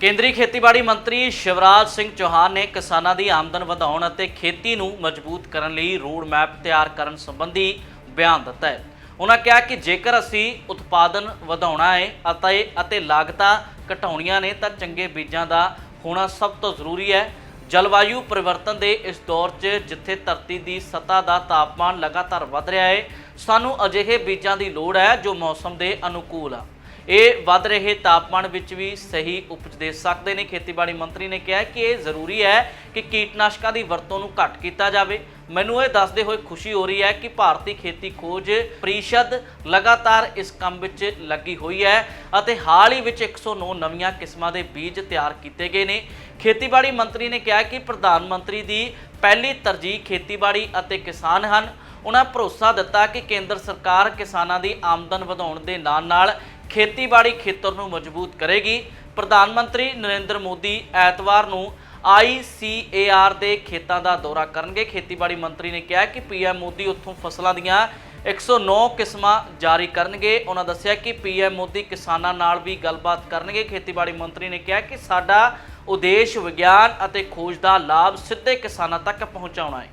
ਕੇਂਦਰੀ ਖੇਤੀਬਾੜੀ ਮੰਤਰੀ ਸ਼ਿਵਰਾਜ ਸਿੰਘ ਚੌਹਾਨ ਨੇ ਕਿਸਾਨਾਂ ਦੀ ਆਮਦਨ ਵਧਾਉਣ ਅਤੇ ਖੇਤੀ ਨੂੰ ਮਜ਼ਬੂਤ ਕਰਨ ਲਈ ਰੋਡ ਮੈਪ ਤਿਆਰ ਕਰਨ ਸੰਬੰਧੀ ਬਿਆਨ ਦਿੱਤਾ ਹੈ। ਉਹਨਾਂ ਕਿਹਾ ਕਿ ਜੇਕਰ ਅਸੀਂ ਉਤਪਾਦਨ ਵਧਾਉਣਾ ਹੈ ਅਤੇ ਅਤੇ ਲਾਗਤਾਂ ਘਟਾਉਣੀਆਂ ਨੇ ਤਾਂ ਚੰਗੇ ਬੀਜਾਂ ਦਾ ਹੋਣਾ ਸਭ ਤੋਂ ਜ਼ਰੂਰੀ ਹੈ। ਜਲਵਾਯੂ ਪਰਿਵਰਤਨ ਦੇ ਇਸ ਦੌਰ 'ਚ ਜਿੱਥੇ ਧਰਤੀ ਦੀ ਸਤਹ ਦਾ ਤਾਪਮਾਨ ਲਗਾਤਾਰ ਵਧ ਰਿਹਾ ਹੈ, ਸਾਨੂੰ ਅਜਿਹੇ ਬੀਜਾਂ ਦੀ ਲੋੜ ਹੈ ਜੋ ਮੌਸਮ ਦੇ ਅਨੁਕੂਲ ਆ। ਇਹ ਵੱਧ ਰਹੇ ਤਾਪਮਾਨ ਵਿੱਚ ਵੀ ਸਹੀ ਉਪਜ ਦੇ ਸਕਦੇ ਨੇ। ਖੇਤੀਬਾੜੀ ਮੰਤਰੀ ਨੇ ਕਿਹਾ ਕਿ ਇਹ ਜ਼ਰੂਰੀ ਹੈ ਕਿ ਕੀਟਨਾਸ਼ਕਾਂ ਦੀ ਵਰਤੋਂ ਨੂੰ ਘੱਟ ਕੀਤਾ ਜਾਵੇ। ਮੈਨੂੰ ਇਹ ਦੱਸਦੇ ਹੋਏ ਖੁਸ਼ੀ ਹੋ ਰਹੀ ਹੈ ਕਿ ਭਾਰਤੀ ਖੇਤੀ ਖੋਜ ਪ੍ਰੀਸ਼ਦ ਲਗਾਤਾਰ ਇਸ ਕੰਮ ਵਿੱਚ ਲੱਗੀ ਹੋਈ ਹੈ ਅਤੇ ਹਾਲ ਹੀ ਵਿੱਚ 109 ਨਵੀਆਂ ਕਿਸਮਾਂ ਦੇ ਬੀਜ ਤਿਆਰ ਕੀਤੇ ਗਏ ਨੇ। ਖੇਤੀਬਾੜੀ ਮੰਤਰੀ ਨੇ ਕਿਹਾ ਕਿ ਪ੍ਰਧਾਨ ਮੰਤਰੀ ਦੀ ਪਹਿਲੀ ਤਰਜੀਹ ਖੇਤੀਬਾੜੀ ਅਤੇ ਕਿਸਾਨ ਹਨ। ਉਹਨਾਂ ਭਰੋਸਾ ਦਿੱਤਾ ਕਿ ਕੇਂਦਰ ਸਰਕਾਰ ਕਿਸਾਨਾਂ ਦੀ ਆਮਦਨ ਵਧਾਉਣ ਦੇ ਨਾਲ-ਨਾਲ ਖੇਤੀਬਾੜੀ ਖੇਤਰ ਨੂੰ ਮਜ਼ਬੂਤ ਕਰੇਗੀ। ਪ੍ਰਧਾਨ ਮੰਤਰੀ ਨਰਿੰਦਰ ਮੋਦੀ ਐਤਵਾਰ ਨੂੰ ICAR ਦੇ ਖੇਤਾਂ ਦਾ ਦੌਰਾ ਕਰਨਗੇ। ਖੇਤੀਬਾੜੀ ਮੰਤਰੀ ਨੇ ਕਿਹਾ ਕਿ ਪੀਐਮ ਮੋਦੀ ਉੱਥੋਂ ਫਸਲਾਂ ਦੀਆਂ 109 ਕਿਸਮਾਂ ਜਾਰੀ ਕਰਨਗੇ। ਉਹਨਾਂ ਦੱਸਿਆ ਕਿ ਪੀਐਮ ਮੋਦੀ ਕਿਸਾਨਾਂ ਨਾਲ ਵੀ ਗੱਲਬਾਤ ਕਰਨਗੇ। ਖੇਤੀਬਾੜੀ ਮੰਤਰੀ ਨੇ ਕਿਹਾ ਕਿ ਸਾਡਾ ਉਦੇਸ਼ ਵਿਗਿਆਨ ਅਤੇ ਖੋਜ ਦਾ ਲਾਭ ਸਿੱਧੇ ਕਿਸਾਨਾਂ ਤੱਕ ਪਹੁੰਚਾਉਣਾ ਹੈ।